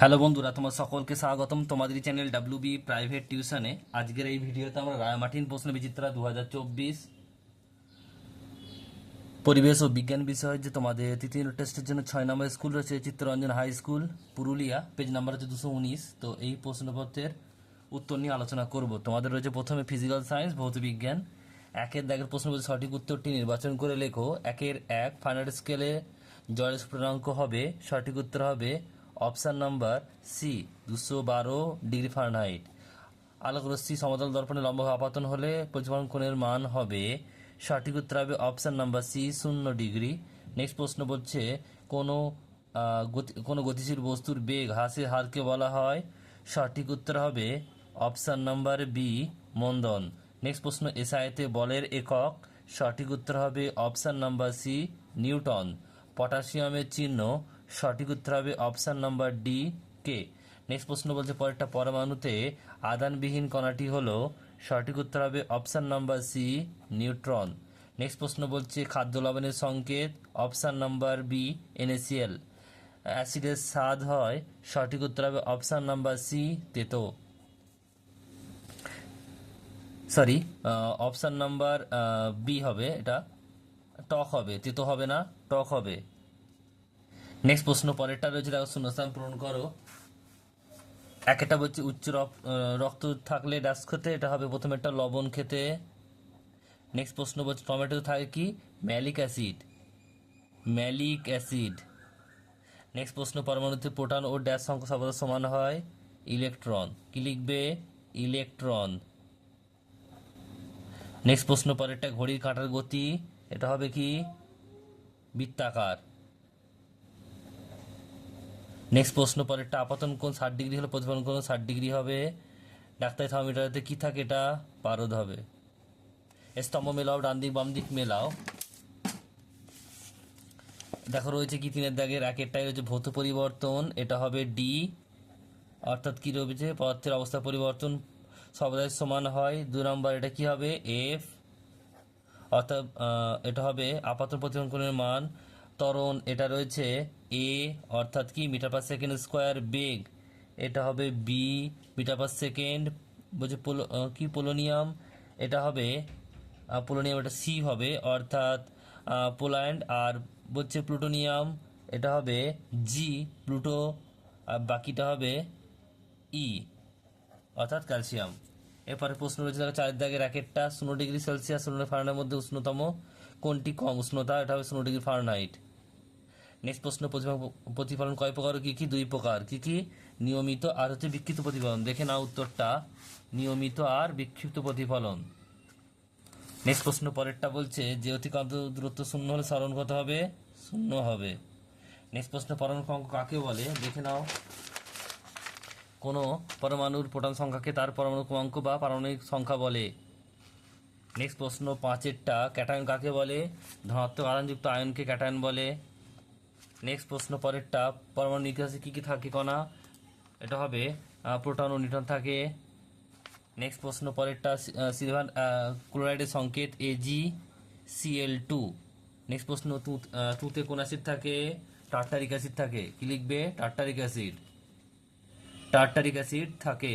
Hello বন্ধুরা তোমার সকলকে স্বাগতম। তোমাদের চ্যানেল ডাব্লিউ বি প্রাইভেট টিউশনে আজকের এই ভিডিওতে আমরা রায়মার্টিন প্রশ্ন বিচিত্রা দু পরিবেশ ও বিজ্ঞান বিষয় যে তোমাদের তৃতীয় টেস্টের জন্য ছয় নম্বর স্কুল রয়েছে, Chittaranjan high school, Purulia. Page number হচ্ছে দুশো উনিশ। তো এই প্রশ্নপত্রের উত্তর নিয়ে আলোচনা করব। তোমাদের রয়েছে প্রথমে ফিজিক্যাল সায়েন্স ভৌত বিজ্ঞান। একের দাগের প্রশ্ন বলছে সঠিক উত্তরটি নির্বাচন করে লেখো। একের এক ফাইনাল স্কেলে জয়ের স্ফুটনাঙ্ক হবে, সঠিক উত্তর হবে অপশান নাম্বার সি, দুশো বারো ডিগ্রি ফারেনহাইট। আলোক রশ্মি সমতল দর্পণে লম্ব আপাতন হলে প্রতিফলন কোণের মান হবে সঠিক উত্তর হবে অপশান নাম্বার সি, শূন্য ডিগ্রি। নেক্সট প্রশ্ন বলছে, কোনো কোনো গতিশীল বস্তুর বেগ হ্রাসের হারকে বলা হয়। সঠিক উত্তর হবে অপশান নাম্বার বি, মন্দন। নেক্সট প্রশ্ন, এসআইতে বলের একক। সঠিক উত্তর হবে অপশান নাম্বার সি, নিউটন। পটাশিয়ামের চিহ্ন সঠিক উত্তর হবে অপশান নাম্বার ডি কে নেক্সট প্রশ্ন বলছে, পরেরটা পরমাণুতে আদানবিহীন কণাটি হলো, সঠিক উত্তর হবে option number C neutron. Next প্রশ্ন বলছে, খাদ্য লবণের সংকেত, অপশান নাম্বার বি এনএসিএল অ্যাসিডের স্বাদ হয়, সঠিক উত্তর হবে অপশান নাম্বার সি তেতো. সরি অপশান নাম্বার বি হবে এটা। টক হবে, তেতো হবে না, টক হবে। নেক্সট প্রশ্ন পরেরটা রয়েছে, দেখো শূন্যস্থান পূরণ করো। এক একটা বলছে উচ্চ রক- রক্ত থাকলে ড্যাশ খেতে, এটা হবে প্রথমে একটা লবণ খেতে। নেক্সট প্রশ্ন বলছে, টমেটো থাকে কি? Malic acid malic acid next প্রশ্ন, পরমাণুতে প্রোটন ও ড্যাশ সংখ্যা সর্বদা সমান হয়। ইলেকট্রন কি লিখবে? ইলেকট্রন নেক্সট প্রশ্ন, পরেরটা, ঘড়ির কাঁটার গতি, এটা হবে কি? বৃত্তাকার। নেক্সট প্রশ্ন পরেরটা, আপাতন কোন ষাট ডিগ্রি হলে প্রতিফলন কোন ষাট ডিগ্রি হবে। ডাক্তারি থার্মোমিটারেতে কি থাকে এটা? পারদ হবে। স্তম্ভ মেলাও, ডান দিক, বাম দিক মেলাও। দেখো, রয়েছে কি তিনের দাগের? একেরটাই রয়েছে ভৌত পরিবর্তন, এটা হবে ডি অর্থাৎ কী রয়েছে? পদার্থের অবস্থা পরিবর্তন সর্বদাই সমান হয়। দু নম্বর, এটা কি হবে? এফ অর্থাৎ এটা হবে আপাতন প্রতিফলন কোণের মান। ত্বরণ, এটা রয়েছে এ অর্থাৎ কি? মিটার পার সেকেন্ড স্কোয়ার বেগ। এটা হবে বি মিটার পার সেকেন্ড, বলছে পোলো কি? পোলোনিয়াম। এটা হবে পোলোনিয়াম, এটা সি হবে, অর্থাৎ পোল্যান্ড। আর বলছে প্লুটোনিয়াম, এটা হবে জি প্লুটো। আর বাকিটা হবে ই অর্থাৎ ক্যালসিয়াম। এরপরে প্রশ্ন রয়েছে, দেখো চারের দাগের র্যাকেটটা শূন্য ডিগ্রি সেলসিয়াস, শূন্য ফারেনহাইটের মধ্যে উষ্ণতম। কোনটি কম? উষ্ণতা, এটা হবে শূন্য ডিগ্রি ফারেনহাইট। নেক্সট প্রশ্ন প্রতিফলন- কয় প্রকার কি কি? দুই প্রকার। কি কি? নিয়মিত আর হচ্ছে বিক্ষিপ্ত প্রতিফলন। দেখে নাও উত্তরটা। নিয়মিত আর বিক্ষিপ্ত প্রতিফলন। নেক্সট প্রশ্ন পরেরটা বলছে যে অতিক্রান্ত দূরত্ব শূন্য হলে স্মরণ কত হবে? শূন্য হবে। নেক্সট প্রশ্ন পরমাণু অঙ্ক কাকে বলে? দেখে নাও। কোনো পরমাণুর প্রোটন সংখ্যাকে তার পরমাণু ক্রমাঙ্ক বা পারমাণবিক সংখ্যা বলে। নেক্সট প্রশ্ন পাঁচেরটা। ক্যাটায়ন কাকে বলে? ধনাত্মক আয়নযুক্ত আয়নকে ক্যাটায়ন বলে। নেক্সট প্রশ্ন পরেরটা, পরমাণু নিউক্লিয়াসে কী কী থাকে কণা? এটা হবে প্রোটন ও নিউট্রন থাকে। নেক্সট প্রশ্ন পরেরটা সিলভার ক্লোরাইডের সংকেত এজি সিএল টু নেক্সট প্রশ্ন তুঁত কোন অ্যাসিড থাকে? টার্টারিক অ্যাসিড থাকে। কি লিখবে? Tartaric acid. টার্টারিক অ্যাসিড থাকে।